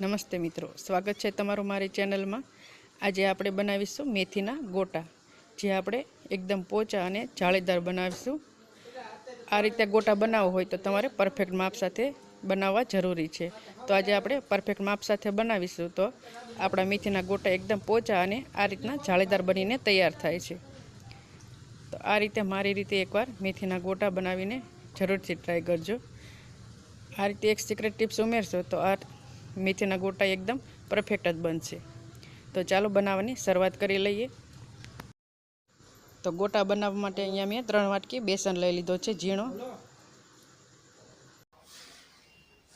નમસ્તે મિત્રો. સ્વાગત છે તમારું મારી ચેનલમાં. આજે આપણે બનાવીશું મેથીના ગોટા, જે આપણે એકદમ પોચા અને જાળીદાર બનાવીશું. આ રીતે ગોટા બનાવવો હોય તો તમારે પરફેક્ટ માપ સાથે બનાવવા જરૂરી છે. તો આજે આપણે પરફેક્ટ માપ સાથે બનાવીશું. તો આપણા મેથીના ગોટા એકદમ પોચા અને આ રીતના જાળીદાર બનીને તૈયાર થાય છે. તો આ રીતે મારી રીતે એકવાર મેથીના ગોટા બનાવીને જરૂરથી ટ્રાય કરજો. આ રીતે એક સિક્રેટ ટિપ્સ ઉમેરશો તો આ મેથીના ગોટા એકદમ પરફેક્ટ જ બનશે. તો ચાલો બનાવવાની શરૂઆત કરી લઈએ. તો ગોટા બનાવવા માટે અહીંયા મેં ત્રણ વાટકી બેસન લઈ લીધો છે, ઝીણો.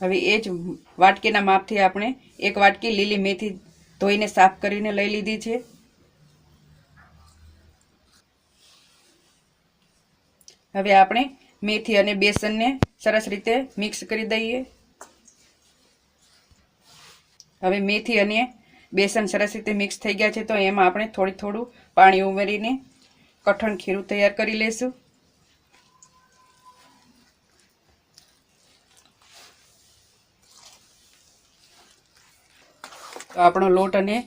હવે એ જ વાટકીના માપથી આપણે એક વાટકી લીલી મેથી ધોઈને સાફ કરીને લઈ લીધી છે. હવે આપણે મેથી અને બેસનને સરસ રીતે મિક્સ કરી દઈએ. હવે મેથી અને બેસન સરસ રીતે મિક્સ થઈ ગયા છે, તો એમાં આપણે થોડી થોડું પાણી ઉમેરીને કઠણ ખીરું તૈયાર કરી લઈશું તો આપણો લોટ અને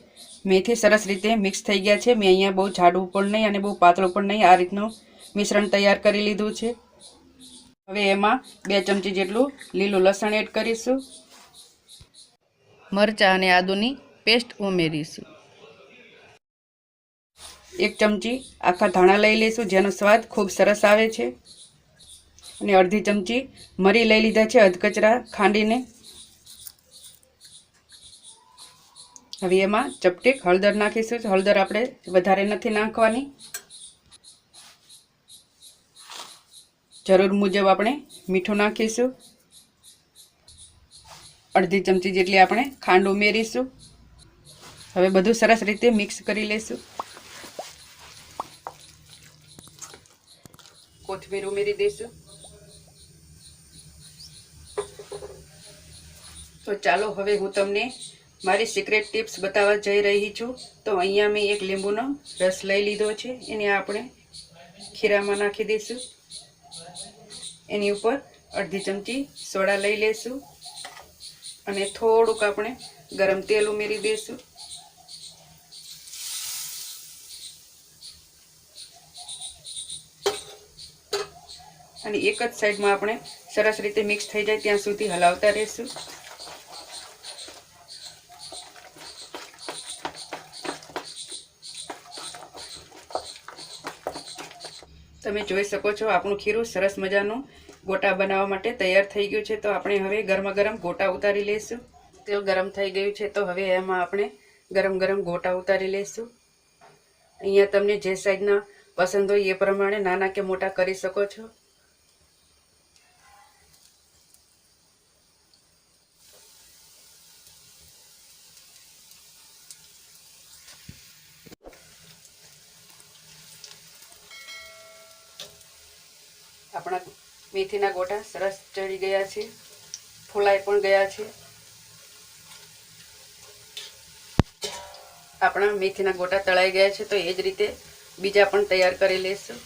મેથી સરસ રીતે મિક્સ થઈ ગયા છે. મેં અહીંયા બહુ જાડું પણ નહીં અને બહુ પાતળું પણ નહીં આ રીતનું મિશ્રણ તૈયાર કરી લીધું છે. હવે એમાં બે ચમચી જેટલું લીલું લસણ એડ કરીશું. મરચાં અને આદુની પેસ્ટ ઉમેરીશું. એક ચમચી આખા ધાણા લઈ લઈશું, જેનો સ્વાદ ખૂબ સરસ આવે છે. અને અડધી ચમચી મરી લઈ લીધા છે અધકચરા ખાંડીને. હવે એમાં ચપટીક હળદર નાખીશું. હળદર આપણે વધારે નથી નાખવાની. જરૂર મુજબ આપણે મીઠું નાખીશું. અડધી ચમચી જેટલી આપણે ખાંડ ઉમેરીશું. હવે બધું સરસ રીતે મિક્સ કરી લઈશું. કોથમીર ઉમેરી દઈશું. તો ચાલો હવે હું તમને મારી સિક્રેટ ટિપ્સ બતાવવા જઈ રહી છું. તો અહીંયા મેં એક લીંબુનો રસ લઈ લીધો છે. એને આપણે ખીરામાં નાખી દઈશું. એની ઉપર અડધી ચમચી સોડા લઈ લઈશું. અને થોડુંક આપણે ગરમ તેલ ઉમેરી દઈશું. અને એક જ સાઈડમાં આપણે સરસ રીતે મિક્સ થઈ જાય ત્યાં સુધી હલાવતા રહીશું. તમે જોઈ શકો છો આપણું ખીરું સરસ મજાનું ગોટા બનાવવા માટે તૈયાર થઈ ગયું છે, તો આપણે હવે ગરમા ગરમ ગોટા ઉતારી લઈશું. તેલ ગરમ થઈ ગયું છે, તો હવે એમાં આપણે ગરમ ગરમ ગોટા ઉતારી લઈશું. અહીંયા તમને જે સાઈઝના પસંદ હોય એ પ્રમાણે નાના કે મોટા કરી શકો છો. આપણા મેથીના ગોટા સરસ ચડી ગયા છે. ફોલાઈ પણ ગયા છે. આપણા મેથીના ગોટા તળાઈ ગયા છે તો એ જ રીતે બીજા પણ તૈયાર કરી લઈશું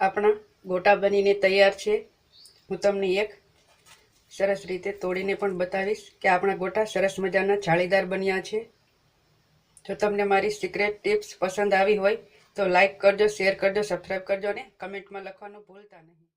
આપણા ગોટા બનીને તૈયાર છે. હું તમને એક સરસ રીતે તોડીને પણ બતાવીશ કે આપણા ગોટા સરસ મજાના જાળીદાર બન્યા છે. જો તમને મારી સિક્રેટ ટિપ્સ પસંદ આવી હોય તો લાઇક કરજો શેર કરજો સબસ્ક્રાઈબ કરજો અને કમેન્ટમાં લખવાનું ભૂલતા નહીં.